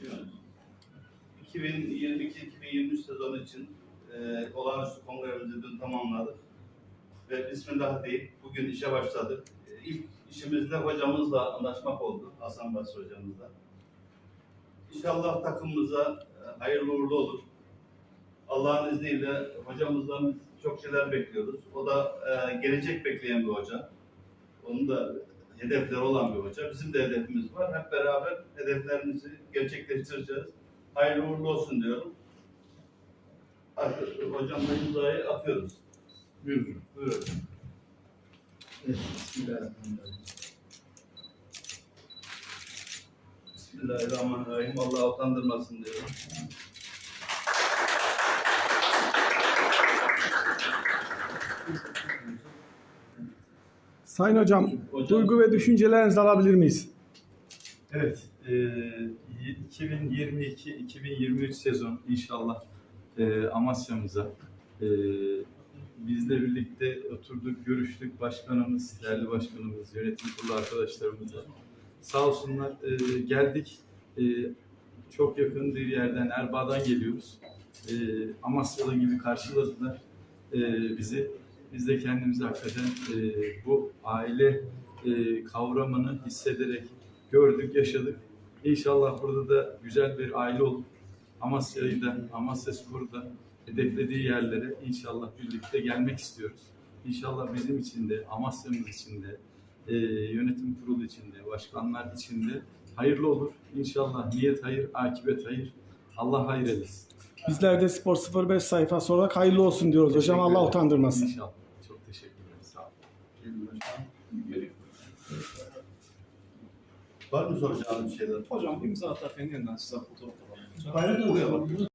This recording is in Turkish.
düşünüyoruz. 2022-2023 sezonu için e, olağanüstü kongremizi dün tamamladık. Ve Bismillah deyip bugün işe başladık. E, ilk işimizde hocamızla anlaşmak oldu. Hasan Basri hocamızla. İnşallah takımımıza e, hayırlı uğurlu olur. Allah'ın izniyle hocamızdan çok şeyler bekliyoruz. O da e, gelecek bekleyen bir hoca. Onun da hedefleri olan bir hoca. Bizim de hedefimiz var. Hep beraber hedeflerimizi gerçekleştireceğiz. Hayırlı uğurlu olsun diyorum. Artık hocamla imzayı atıyoruz. Buyurun. Buyurun. Evet, Bismillahirrahmanirrahim. Bismillahirrahmanirrahim. Allah utandırmasın diyorum. Sayın hocam, Hocam- duygu ve düşüncelerinizi alabilir miyiz? Evet, e, 2022-2023 sezon inşallah e, Amasya'mıza e, bizle birlikte oturduk, görüştük. Başkanımız, değerli başkanımız, yönetim kurulu arkadaşlarımızla. Sağ olsunlar e, geldik. E, çok yakın bir yerden, Erbaa'dan geliyoruz. E, Amasyalı gibi karşıladılar e, bizi. Biz de kendimizi hakikaten e, bu aile e, kavramını hissederek gördük, yaşadık. İnşallah burada da güzel bir aile olup Amasya'yı da, Amasya Spor'u da hedeflediği yerlere inşallah birlikte gelmek istiyoruz. İnşallah bizim için de, Amasya'mız için de, e, yönetim kurulu için de, başkanlar için de hayırlı olur. İnşallah niyet hayır, akibet hayır. Allah hayır eylesin. Bizler de Spor 05 sayfası olarak hayırlı olsun diyoruz hocam. Allah ederim. utandırmasın. İnşallah. Çok teşekkürler. Sağ olun. Var mı soracağınız şeyler? Hocam imza atarken yeniden size fotoğraf alalım. Bayrak oluyor.